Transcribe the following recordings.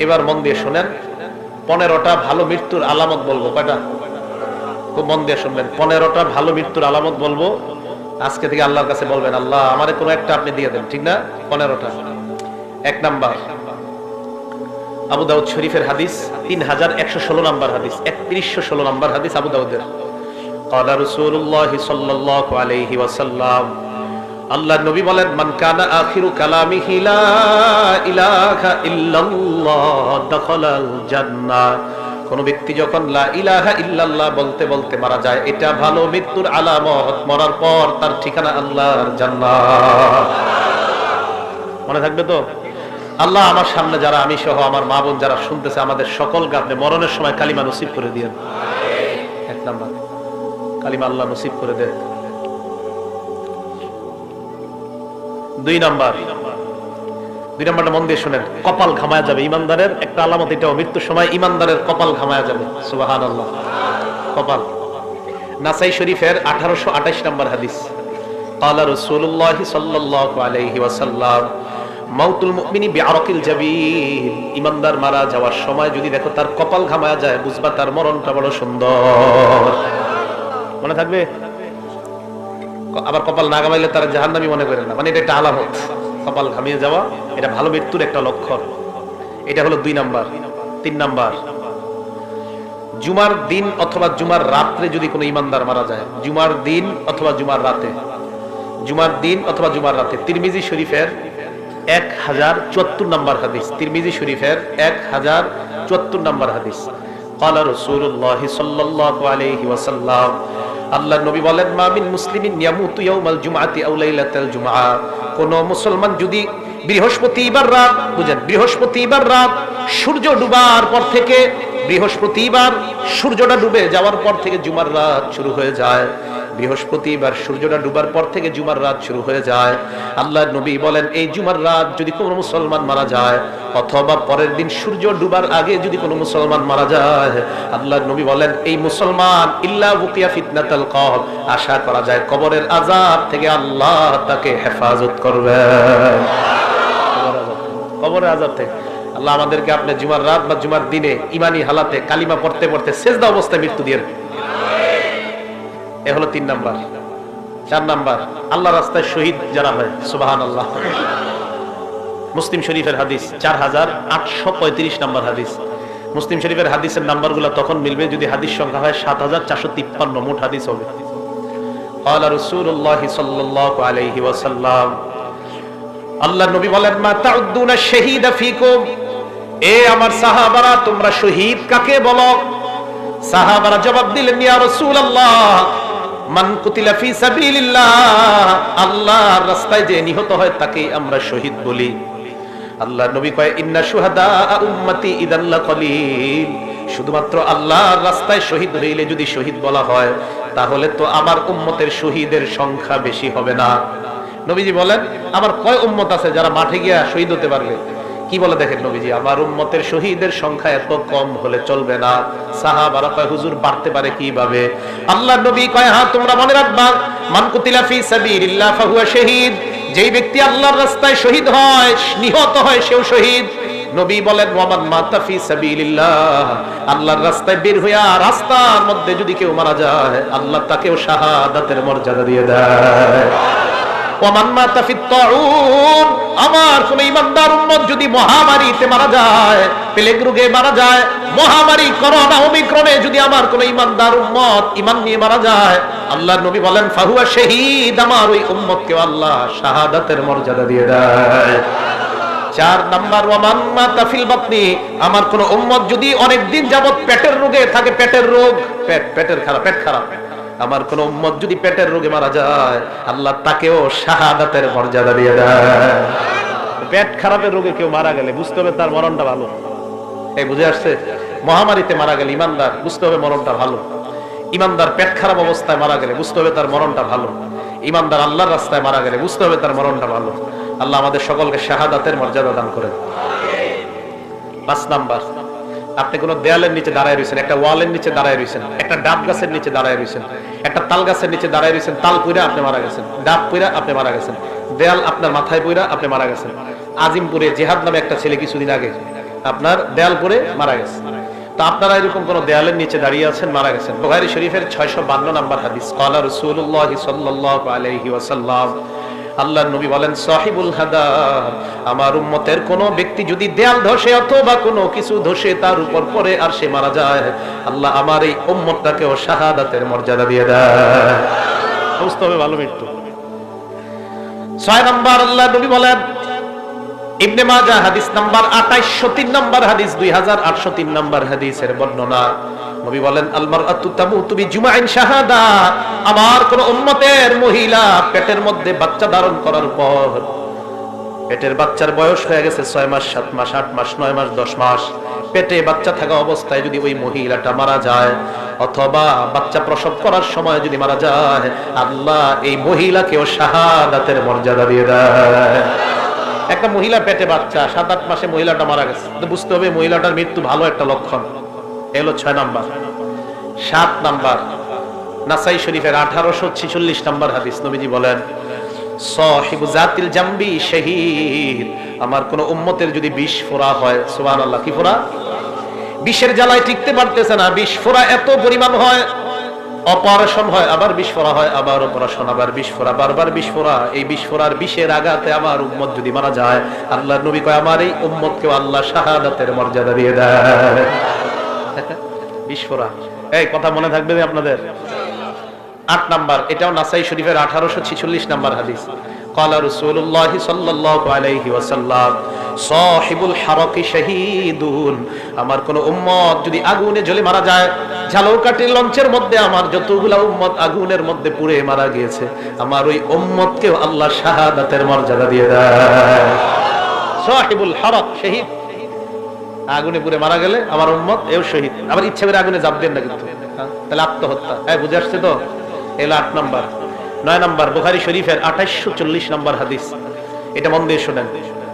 এবার মন দিয়ে শোনেন পনেরোটা ভালো মৃত্যুর আলামত বলবো কয়টা খুব মন দিয়ে শুনবেন পনেরোটা ভালো মৃত্যুর আলামত বলবো আজকে থেকে আল্লাহর কাছে বলবেন আল্লাহ আমারে কোনো একটা আপনি দিয়ে দেন ঠিক না পনেরোটা এক নাম্বার আবু দাউদ শরীফের হাদিস তিন হাজার একশো ষোলো নাম্বার হাদিস একত্রিশশো ষোলো নাম্বার হাদিস আবু দাউদের قال رسول الله صلى الله عليه وسلم আল্লাহ নবী বলেন, মান কানা আখিরু কালামিহি লা ইলাহা ইল্লাল্লাহ দাখালাল জান্নাহ। কোন ব্যক্তি যখন লা ইলাহা ইল্লাল্লাহ বলতে বলতে মারা যায়, এটা ভালো মৃত্যুর আলামত, মরার পর তার ঠিকানা আল্লাহর জান্নাত মনে থাকবে তো? আল্লাহ আমার সামনে যারা, আমি সহ আমার মা বোন যারা শুনতেছে আমাদের সকলকে আপনি মরণের সময় কালিমা নসিব করে দিয়েন। এক নাম্বার, কালিমা আল্লাহ নসিব করে দেন। দুই নাম্বার। দুই নাম্বারটা মন দিয়ে শুনেন, কপাল ঘামায়া যাবে ইমানদারের, একটা আলামত এটাও, মৃত্যুর সময় ইমানদারের কপাল ঘামায়া যাবে। সুবাহান কপাল। নাসাই শরীফের আঠারোশো আঠাশ নাম্বার হাদিস। কালা রসুল্লাহ সাল্লাহ আলহি ওয়াসাল্লাম, মাউতুল মুমিনি বিআরাকিল জাবিল। ইমানদার মারা যাওয়ার সময় যদি দেখো তার কপাল ঘামায়া যায়, বুঝবা তার মরণটা বড় সুন্দর। মনে থাকবে? আবার কপাল না ঘামাইলে তারা জাহান্নামি মনে করেন না মানে এটা একটা আলামত কপাল ঘামিয়ে যাওয়া এটা ভালো মৃত্যুর একটা লক্ষণ এটা হলো দুই নাম্বার তিন নাম্বার জুমার দিন অথবা জুমার রাত্রে যদি কোনো ইমানদার মারা যায় জুমার দিন অথবা জুমার রাতে জুমার দিন অথবা জুমার রাতে তিরমিজি শরীফের এক হাজার চুয়াত্তর নম্বর হাদিস তিরমিজি শরীফের এক হাজার চুয়াত্তর নম্বর হাদিস قال رسول الله صلى الله عليه وسلم আল্লাহ নবী বলেন মামিন মুসলিমিন ইয়ামুতু ইয়াউমাল জুমআতি আও লাইলাতাল জুমআ। কোন মুসলমান যদি বৃহস্পতিবার রাত, বুঝেন, বৃহস্পতিবার রাত সূর্য ডুবার পর থেকে, বৃহস্পতিবার সূর্যটা ডুবে যাওয়ার পর থেকে জুমার রাত শুরু হয়ে যায়। বৃহস্পতিবার সূর্যটা ডুবার পর থেকে জুমার রাত শুরু হয়ে যায়। আল্লাহ নবী বলেন, এই জুমার রাত যদি কোনো মুসলমান মারা যায়, অথবা পরের দিন সূর্য ডুবার আগে যদি কোনো মুসলমান মারা যায় আল্লাহ নবী বলেন, এই মুসলমান, ইল্লা বুকিয়া ফিতনাতাল কবর। আশা করা যায় কবরের আযাব থেকে আল্লাহ তাকে হেফাজত করবে। কবরের আযাব থেকে আল্লাহ আমাদেরকে আপনি জুমার রাত বা জুমার দিনে ইমানি হালাতে কালিমা পড়তে পড়তে সেজদা অবস্থায় মৃত্যু দিয়ে এ হলো তিন নাম্বার চার নাম্বার আল্লাহ রাস্তায় শহীদ যারা হয় সুবাহান আল্লাহ মুসলিম শরীফের হাদিস চার হাজার আটশো পঁয়ত্রিশ নাম্বার হাদিস মুসলিম শরীফের হাদিসের নাম্বারগুলো তখন মিলবে যদি হাদিস সংখ্যা হয় সাত হাজার চারশো তিপ্পান্ন মোট হাদিস হবে قال رسول الله صلى الله عليه وسلم আল্লাহ নবী বলেন মা তাউদ্দুনা শাহীদা ফিকুম এ আমার সাহাবারা তোমরা শহীদ কাকে বলো সাহাবারা জবাব দিলেন ইয়া রাসূলুল্লাহ মান কুতিলা ফি সাবিলিল্লাহ আল্লাহর রাস্তায় যে নিহত হয় তাকে আমরা শহীদ বলি। আল্লাহ নবী কয়, ইন্না শুহাদা উম্মতি ইদাল্লা কলিল শুধুমাত্র আল্লাহর রাস্তায় শহীদ হইলে যদি শহীদ বলা হয়, তাহলে তো আমার উম্মতের শহীদের সংখ্যা বেশি হবে না। নবীজি বলেন, আমার কয় উম্মত আছে যারা মাঠে গিয়া শহীদ হতে পারবে? কি বলে দেখেন নবীজি? আমার উম্মতের শহীদের সংখ্যা এত কম হলে চলবে না। সাহাবারা কয় হুজুর বাড়তে পারে কীভাবে? আল্লাহ নবী কয় হ্যাঁ তোমরা মনে রাখবা, মান কুতিলা ফি সাবিলিল্লাহ ফাহুয়া শহীদ। যেই ব্যক্তি আল্লাহর রাস্তায় শহীদ হয়, নিহত হয়, সেও শহীদ। নবী বলেন, ওয়ামান মাতা ফি সাবিলিল্লাহ। আল্লাহর রাস্তায় বের হইয়া রাস্তার মধ্যে যদি কেউ মারা যায়, আল্লাহ তাকেও শাহাদাতের মর্যাদা দিয়ে দেয়। আমার কোন ইমানদার উম্মত যদি মহামারীতে মারা যায়, প্লেগ রোগে মারা যায়, মহামারী, করোনা, ওমিক্রনে যদি আমার কোন ইমানদার উম্মত ইমান নিয়ে মারা যায়, আল্লাহ নবী বলেন, ফাহুয়া শহীদ আমার ওই উম্মতকে আল্লাহ শাহাদাতের মর্যাদা দিয়ে দেয়। চার নাম্বার, ওয়ামান মাতা ফিল বাতনি আমার কোন উম্মত যদি অনেক দিন যাবত পেটের রোগে থাকে, পেটের রোগ, পেট, পেটের খারাপ, পেট খারাপ। আমার কোন উম্মত যদি পেটের রোগে মারা যায় আল্লাহ তাকেও শাহাদাতের মর্যাদা দিয়ে দেয়। পেট খারাপের রোগে কেউ মারা গেলে বুঝতে হবে তার মরণটা ভালো। এই বুঝে আসছে? মহামারীতে মারা গেলে ইমানদার বুঝতে হবে মরণটা ভালো। ইমানদার পেট খারাপ অবস্থায় মারা গেলে বুঝতে হবে তার মরণটা ভালো। ইমানদার আল্লাহর রাস্তায় মারা গেলে বুঝতে হবে তার মরণটা ভালো। আল্লাহ আমাদের সকলকে শাহাদাতের মর্যাদা দান করেন। পাঁচ নাম্বার আপনি কোন দেয়ালের নিচে দাঁড়ায় রয়েছেন একটা ওয়ালের নিচে দাঁড়ায় রয়েছেন একটা ডাব গাছের নিচে দাঁড়ায় রয়েছেন একটা তাল গাছের নিচে দাঁড়ায় রয়েছেন তাল পুইরা আপনি মারা গেছেন, ডাব পুইরা আপনি মারা গেছেন, দেয়াল আপনার মাথায় পুইরা আপনি মারা গেছেন। আজিমপুরে জেহাদ নামে একটা ছেলে কিছুদিন আগে আপনার দেয়াল পরে মারা গেছে। তো আপনারা এরকম কোন দেয়ালের নিচে দাঁড়িয়ে আছেন, মারা গেছেন। বুখারী শরীফের 652 নম্বর হাদিস ক্বালা রাসূলুল্লাহ সাল্লাল্লাহু আলাইহি ওয়াসাল্লাম আল্লাহর নবী বলেন সাহিবুল হাদা আমার উম্মতের কোন ব্যক্তি যদি দেয়াল ধসে অথবা কোনো কিছু ধসে তার উপর পড়ে আর সে মারা যায় আল্লাহ আমার এই উম্মতটাকেও শাহাদাতের মর্যাদা দিয়ে দেয়। বুঝতে হবে ভালো মৃত্যু। ছয় নম্বর আল্লাহ নবী বলেন ইবনে মাজাহ হাদিস নাম্বার 2803 নাম্বার হাদিস 2803 নাম্বার হাদিসের বর্ণনা নবী বলেন, আল মারআতু তামুতু বিজুমাইন শাহাদা। আমার কোন উম্মতের মহিলা পেটের মধ্যে বাচ্চা ধারণ করার পর পেটের বাচ্চার বয়স হয়ে গেছে 6 মাস 7 মাস 8 মাস 9 মাস 10 মাস। পেটে বাচ্চা থাকা অবস্থায় যদি ওই মহিলাটা মারা যায়, অথবা বাচ্চা প্রসব করার সময় যদি মারা যায়, আল্লাহ এই মহিলাকেও শাহাদাতের মর্যাদা দিয়ে দেয়। একটা মহিলা পেটে বাচ্চা, সাত আট মাসে মহিলাটা মারা গেছে। বুঝতে হবে মহিলাটার মৃত্যু ভালো একটা লক্ষণ। এলো ছয় নাম্বার, সাত নাম্বার, নাসাই শরীফের আঠারোশো ছিচল্লিশ নাম্বার হাদিস। নবীজি বলেন আমার কোন উম্মতের যদি বিষ ফোড়া হয়, সুবহানাল্লাহ, কি ফোড়া? বিষের জ্বালায় টিকতে পারতেছে না বিষ ফোড়া এত পরিমাণ হয়, অপারেশন হয়, আবার বিষ বিস্ফোরা হয়, আবার অপারেশন, আবার বিষ বিস্ফোরা বারবার বিষ বিস্ফোরা এই বিষ বিস্ফোরার বিষের আঘাতে আমার উম্মত যদি মারা যায় আল্লাহ নবী কয়, আমার এই উম্মতকে আল্লাহ শাহাদাতের মর্যাদা দিয়ে দেয়। বিস্ফোরা এই কথা মনে থাকবে না আপনাদের আট নাম্বার এটাও নাসাই শরীফের আঠারোশো ছিচল্লিশ নাম্বার হাদিস قال رسول الله صلى الله عليه وسلم صاحب الحرق شهيد আমার কোন উম্মত যদি আগুনে জ্বলে মারা যায় ঝালকাঠির লঞ্চের মধ্যে আমার যতগুলা উম্মত আগুনের মধ্যে পুড়ে মারা গিয়েছে আমার ওই উম্মতকেও আল্লাহ শাহাদাতের মর্যাদা দিয়ে দেয় সাহিবুল হরক শহীদ আগুনে পুড়ে মারা গেলে আমার উম্মত এও শহীদ আবার ইচ্ছা করে আগুনে জাপ দেন না কিন্তু হ্যাঁ? তাহলে আত্মহত্যা হ্যাঁ বুঝে আসছে তো এলো আট নম্বর নয় নম্বর বুখারি শরীফের আঠাইশো চল্লিশ নম্বর হাদিস এটা মন দিয়ে শোনেন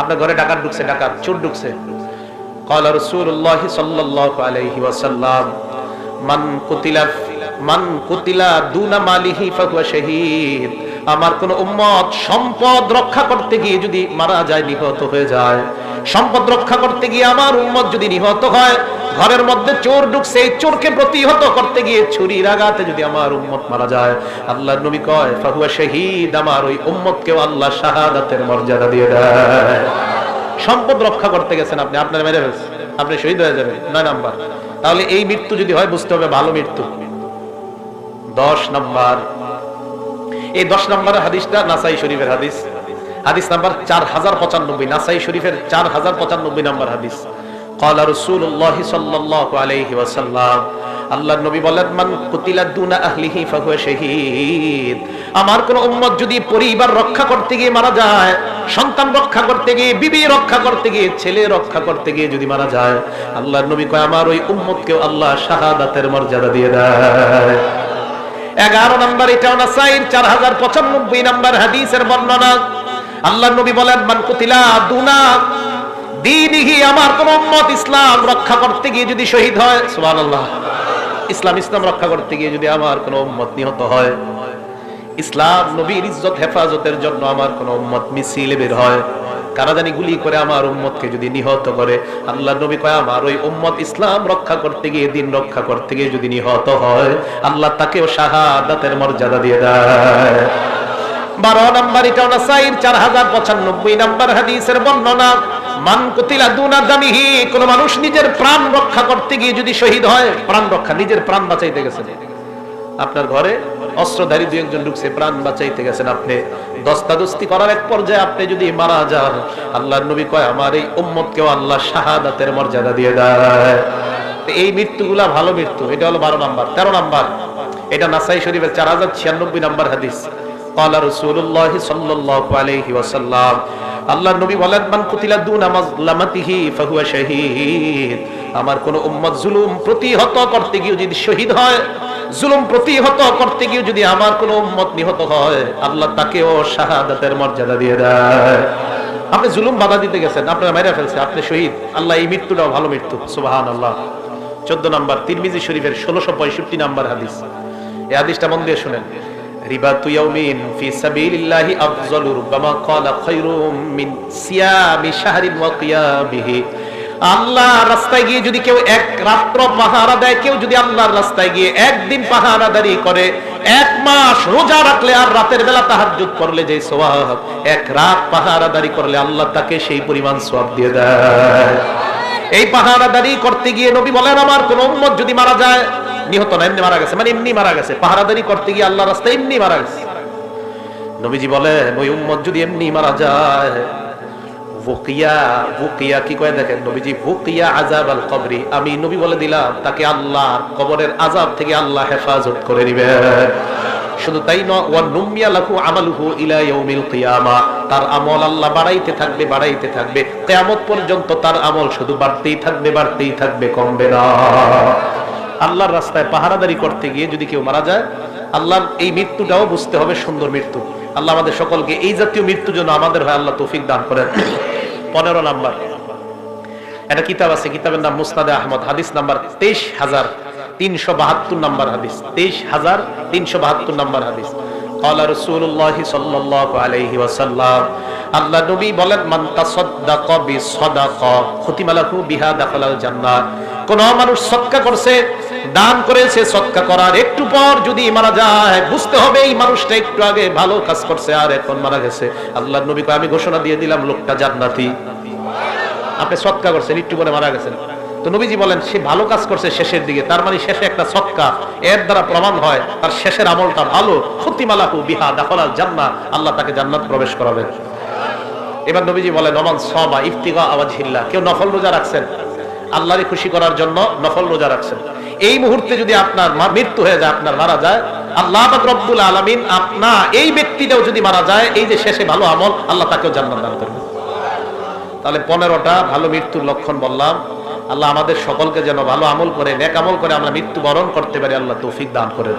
আপনার ঘরে ডাকাত ঢুকছে ডাকাত চোর ঢুকছে قال رسول الله صلى الله عليه وسلم من قتل من قتل دون ماله فهو شهيد আমার কোন উম্মত সম্পদ রক্ষা করতে গিয়ে যদি মারা যায়, নিহত হয়ে যায়। সম্পদ রক্ষা করতে গিয়ে আমার উম্মত যদি নিহত হয়, ঘরের মধ্যে চোর ঢুকছে, এই চোরকে প্রতিহত করতে গিয়ে ছুরির আঘাতে যদি আমার উম্মত মারা যায় আল্লাহ নবী কয়, ফাহুয়া শহীদ, আমার ওই উম্মতকেও আল্লাহ শাহাদাতের মর্যাদা দিয়ে দেয়। সম্পদ রক্ষা করতে গেছেন আপনি, আপনার মেরে ফেলছেন আপনি শহীদ হয়ে যাবেন, নয় নাম্বার। তাহলে এই মৃত্যু যদি হয়, বুঝতে হবে ভালো মৃত্যু। দশ নাম্বার এই দশ নম্বরের হাদিসটা নাসাই শরীফের হাদিস। হাদিস নাম্বার চার হাজার পঁচানব্বই, নাসাই শরীফের চার হাজার পঁচানব্বই নম্বর হাদিস। কলা রসুল্লাহ সাল্লাহ আল্লাহ নবী বলেন শাহীদ। আমার কোন উম্মত যদি পরিবার রক্ষা করতে গিয়ে মারা যায়, সন্তান রক্ষা করতে গিয়ে, বিবি রক্ষা করতে গিয়ে, ছেলে রক্ষা করতে গিয়ে যদি মারা যায়, আল্লাহর নবী কয়, আমার ওই উম্মতকেও আল্লাহ শাহাদাতের মর্যাদা দিয়ে দেয়। এগারো নম্বর এটাও না সাইন চার হাজার পঁচানব্বই নম্বর হাদিসের বর্ণনা। আল্লাহ নবী বলেন, মান কুতিলা দুনা, দিনহি, আমার কোন উম্মত ইসলাম রক্ষা করতে গিয়ে যদি শহীদ হয়। সুবহানাল্লাহ। ইসলাম ইসলাম রক্ষা করতে গিয়ে যদি আমার কোন উম্মত নিহত হয়, ইসলাম নবীর ইজ্জত, হেফাজতের জন্য আমার কোন উম্মত মিছিলে বের হয়। কারা জানি গুলি করে আমার উম্মতকে যদি নিহত করে? আল্লাহ নবী কয়, আমার ওই উম্মত ইসলাম রক্ষা করতে গিয়ে দিন রক্ষা করতে গিয়ে যদি নিহত হয়, আল্লাহ তাকেও শাহাদাতের মর্যাদা দিয়ে দেয়। বারো নম্বর এটাও না সাইর, চার হাজার পঁচানব্বই নম্বর হাদিসের বর্ণনা। কোন মানুষ নিজের প্রাণ রক্ষা করতে গিয়ে যদি শহীদ হয়, প্রাণ রক্ষা, নিজের প্রাণ বাঁচাইতে গেছেন আপনার ঘরে অস্ত্রধারী দুই একজন ঢুকছে প্রাণ বাঁচাইতে গেছেন আপনি দস্তাদস্তি করার এক পর্যায়ে আপনি যদি মারা যান আল্লাহর নবী কয় আমার এই উম্মতকেও আল্লাহ শাহাদাতের মর্যাদা দিয়ে দেয় তো এই মৃত্যুগুলা ভালো মৃত্যু এটা হলো বারো নাম্বার তেরো নাম্বার এটা নাসাই শরীফের চার হাজার ছিয়ানব্বই নাম্বার হাদিস قال رسول الله صلى الله عليه وسلم আল্লাহ নবী বলেন মান কুতিলা দুনা মাজলামাতিহি ফাহুয়া শাহীদ আমার কোন উম্মত জুলুম প্রতিহত করতে গিয়ে যদি শহীদ হয় জুলুম প্রতিহত করতে গিয়ে যদি আমার কোন উম্মত নিহত হয়, আল্লাহ তাকেও শাহাদাতের মর্যাদা দিয়ে দেয়। আপনি জুলুম বাধা দিতে গেছেন, আপনারা মেরে ফেলছে, আপনি শহীদ। আল্লাহ এই মৃত্যুটাও ভালো মৃত্যু সুবাহান আল্লাহ চোদ্দ নম্বর, তিরমিজি শরীফের ষোলোশো পঁয়ষট্টি নাম্বার হাদিস। এই হাদিসটা মন দিয়ে শুনেন। রিবাতু ইয়াউমিন ফি সাবিলিল্লাহি আফজালু, রুব্বামা ক্বালা খায়রুম মিন সিয়ামি শাহরিন ওয়া কিয়ামিহি। আল্লাহ রাস্তায় গিয়ে যদি কেউ এক রাত্র পাহারা দেয়, কেউ যদি আল্লাহর রাস্তায় গিয়ে একদিন পাহারাদারি করে, এক মাস রোজা রাখলে আর রাতের বেলা তাহাজ্জুদ করলে যে সোয়াব, এক রাত পাহারাদারি করলে আল্লাহ তাকে সেই পরিমাণ সোয়াব দিয়ে দেয়। এই পাহারাদারি করতে গিয়ে নবী বলেন, আমার কোন উম্মত যদি মারা যায়, নিহত না, এমনি মারা গেছে মানে এমনি মারা গেছে। পাহারা পাহারাদারি করতে গিয়ে আল্লাহ রাস্তায় এমনি মারা গেছে। নবীজি বলেন, ওই উম্মত যদি এমনি মারা যায় আমি নবী বলে দিলাম, তাকে আল্লাহ কবরের আজাব থেকে আল্লাহ হেফাজত করে শুধু তাই তার আমল আল্লাহ বাড়াইতে থাকবে বাড়াইতে থাকবে। কিয়ামত পর্যন্ত তার আমল শুধু বাড়তেই থাকবে বাড়তেই থাকবে, কমবে না। আল্লাহর রাস্তায় পাহারাদারি করতে গিয়ে যদি কেউ মারা যায়, আল্লাহর এই মৃত্যুটাও বুঝতে হবে সুন্দর মৃত্যু। আল্লাহ আমাদের সকলকে এই জাতীয় মৃত্যু যেন আমাদের হয়, আল্লাহ তৌফিক দান করেন। পনেরো নাম্বার। একটা কিতাব আছে, কিতাবের নাম মুস্তাদে আহমদ, হাদিস নাম্বার তেইশ হাজার তিনশো বাহাত্তর নাম্বার হাদিস। তেইশ হাজার তিনশো বাহাত্তর নাম্বার হাদিস। কোন মানুষ সৎকা করছে দান করেছে সদকা করার একটু পর যদি মারা যায়, বুঝতে হবে এই মানুষটা একটু আগে ভালো কাজ করছে আর এখন মারা গেছে। আল্লাহ নবীকে আমি ঘোষণা দিয়ে দিলাম, লোকটা জান্নাতি। আপনি সৎকা করছেন, একটু পরে মারা গেছেন। তো নবীজি বলেন, সে ভালো কাজ করছে শেষের দিকে, তার মানে শেষে একটা সৎকা, এর দ্বারা প্রমাণ হয়, তার শেষের আমলটা ভালো। খতিমালাহু বিহা দাখলাল জান্নাহ, আল্লাহ তাকে জান্নাত প্রবেশ করাবেন। এবার নবীজি বলেন নমান সবা ইফতিগা আওয়াজহিল্লাহ, কেউ নফল রোজা রাখছেন? আল্লাহরে খুশি করার জন্য নফল রোজা রাখছেন। এই মুহূর্তে যদি আপনার মৃত্যু হয়ে যায়, আপনার মারা যায়, আল্লাহ রব্বুল আলমিন আপনা এই ব্যক্তিটাও যদি মারা যায়, এই যে শেষে ভালো আমল, আল্লাহ তাকেও জান্নাত দান করবে। তাহলে পনেরোটা ভালো মৃত্যুর লক্ষণ বললাম। আল্লাহ আমাদের সকলকে যেন ভালো আমল করে, নেক আমল করে আমরা মৃত্যু বরণ করতে পারি, আল্লাহ তৌফিক দান করেন